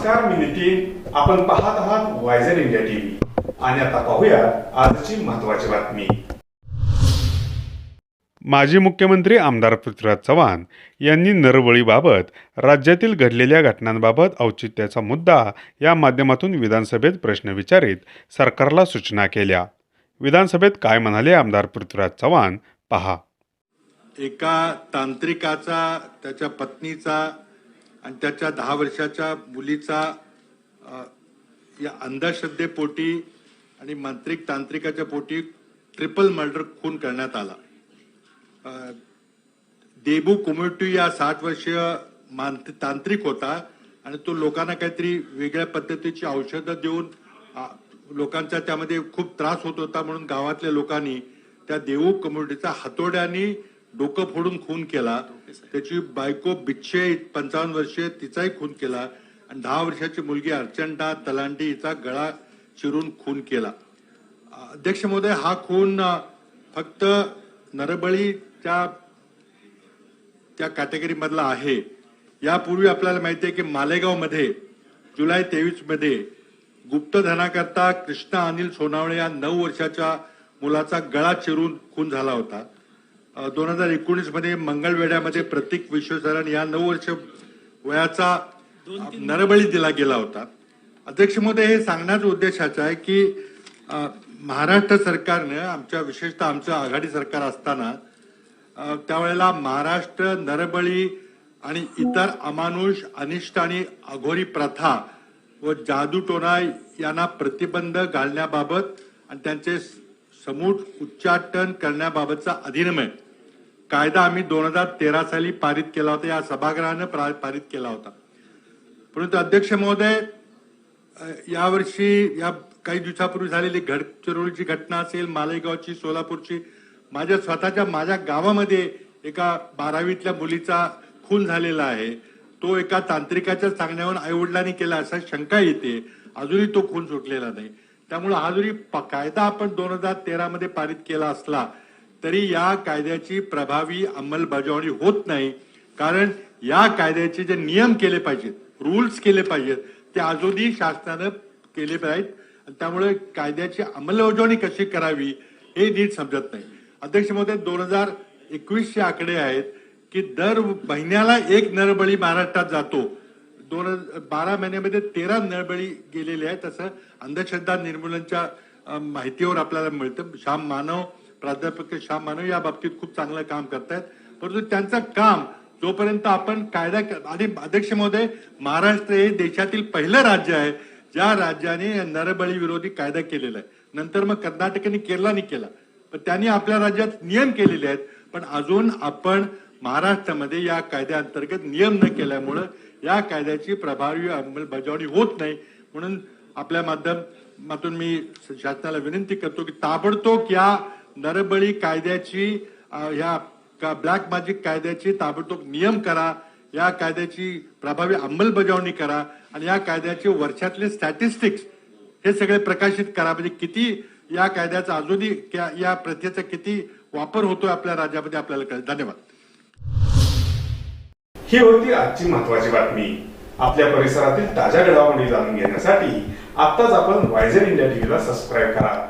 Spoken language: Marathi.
नमस्कार मी नितीन. आपण पाहत आहात वायझर इंडिया टीव्ही आणि आता पाहूया आजची महत्वाची बातमी. माजी मुख्यमंत्री आमदार पृथ्वीराज चव्हाण यांनी नरबळीबाबत राज्यातील घडलेल्या घटनांबाबत औचित्याचा मुद्दा या माध्यमातून विधानसभेत प्रश्न विचारित सरकारला सूचना केल्या. विधानसभेत काय म्हणाले आमदार पृथ्वीराज चव्हाण? पहा. एका तांत्रिकाचा त्याच्या पत्नीचा आणि त्याच्या दहा वर्षाच्या मुलीचा या अंधश्रद्धेपोटी आणि मांत्रिक तांत्रिकाच्या पोटी ट्रिपल मर्डर खून करण्यात आला. देबू कुमुट्टी या साठ वर्षीय मांत- तांत्रिक होता आणि तो लोकांना काहीतरी वेगळ्या पद्धतीची औषधं देऊन लोकांचा त्यामध्ये खूप त्रास होत होता म्हणून गावातल्या लोकांनी त्या देऊ कम्युनिटीचा हातोड्याने डोकं फोडून खून केला. त्याची बायको बिच्छे पंचावन्न वर्षे तिचाही खून केला. आणि दहा वर्षाची मुलगी अर्चंटा तलांडी हिचा गळा चिरून खून केला. अध्यक्ष महोदय हा खून फक्त नरबळीच्या त्या कॅटेगरीमधला आहे. यापूर्वी आपल्याला माहिती आहे की मालेगावमध्ये जुलै तेवीसमध्ये गुप्तधनाकरता कृष्णा अनिल सोनावळे या नऊ वर्षाच्या मुलाचा गळा चिरून खून झाला होता. दोन हजार एकोणीसमध्ये मंगळवेढ्यामध्ये प्रतीक विश्वसरण या नऊ वर्ष वयाचा नरबळी दिला गेला होता. अध्यक्ष महोदय हे सांगण्याचा उद्देशाचा आहे की महाराष्ट्र सरकारनं आमच्या विशेषतः आमचं आघाडी सरकार असताना त्यावेळेला महाराष्ट्र नरबळी आणि इतर अमानुष अनिष्ट आणि अघोरी प्रथा व जादूटोना यांना प्रतिबंध घालण्याबाबत आणि त्यांचे समूट उच्चाटन करण्याबाबतचा अधिनियम कायदा आम्ही दोन हजार तेरा साली पारित केला होता. या सभागृहानं पारित केला होता. परंतु अध्यक्ष महोदय यावर्षी या काही दिवसापूर्वी झालेली गडचिरोलीची घटना असेल मालेगावची सोलापूरची माझ्या स्वतःच्या माझ्या गावामध्ये एका बारावीतल्या मुलीचा खून झालेला आहे. तो एका तांत्रिकाच्या सांगण्यावर आईवडिलांनी केला असा शंका येते. अजूनही तो खून सुटलेला नाही. त्यामुळे हा जरी कायदा आपण दोन हजार तेरा मध्ये पारित केला असला तरी या कायद्याची प्रभावी अंमलबजावणी होत नाही. कारण या कायद्याचे जे नियम केले पाहिजेत रूल्स केले पाहिजेत ते अजूनही शासनानं केले पाहिजेत. त्यामुळे कायद्याची अंमलबजावणी कशी करावी हे नीट समजत नाही. अध्यक्ष महोदय दोन हजार एकवीसचे आकडे आहेत की दर महिन्याला एक नरबळी महाराष्ट्रात जातो. दोन हजार बारा महिन्यामध्ये तेरा नरबळी गेलेले आहेत. असं अंधश्रद्धा निर्मूलनच्या माहितीवर आपल्याला मिळतं. श्याम मानव प्राध्यापक श्याम मानव या बाबतीत खूप चांगलं काम करतायत. परंतु त्यांचं काम जोपर्यंत आपण कायदा आणि अध्यक्ष महोदय महाराष्ट्र हे देशातील पहिलं राज्य आहे ज्या राज्याने नरबळी विरोधी कायदा केलेला आहे. नंतर मग कर्नाटकाने केरलाने केला. पण त्यांनी आपल्या राज्यात नियम केलेले आहेत. पण अजून आपण महाराष्ट्रामध्ये या कायद्याअंतर्गत नियम न केल्यामुळं या कायद्याची प्रभावी अंमलबजावणी होत नाही. म्हणून आपल्या माध्यमातून मी शासनाला विनंती करतो की ताबडतोब या नरबळी कायद्याची अं, का ब्लॅक मॅजिक कायद्याची ताबडतोब नियम करा या कायद्याची प्रभावी अंमलबजावणी करा आणि या कायद्याचे वर्षातले स्टॅटिस्टिक्स हे सगळे प्रकाशित करा. म्हणजे किती या कायद्याचा अजूनही या प्रथेचा किती वापर होतोय आपल्या राज्यामध्ये आपल्याला कळेल. धन्यवाद. ही होती आजची महत्वाची बातमी. आपल्या परिसरातील ताज्या घडामोडी जाणून घेण्यासाठी आत्ताच आपण वायझर इंडिया टीव्हीला सबस्क्राईब करा.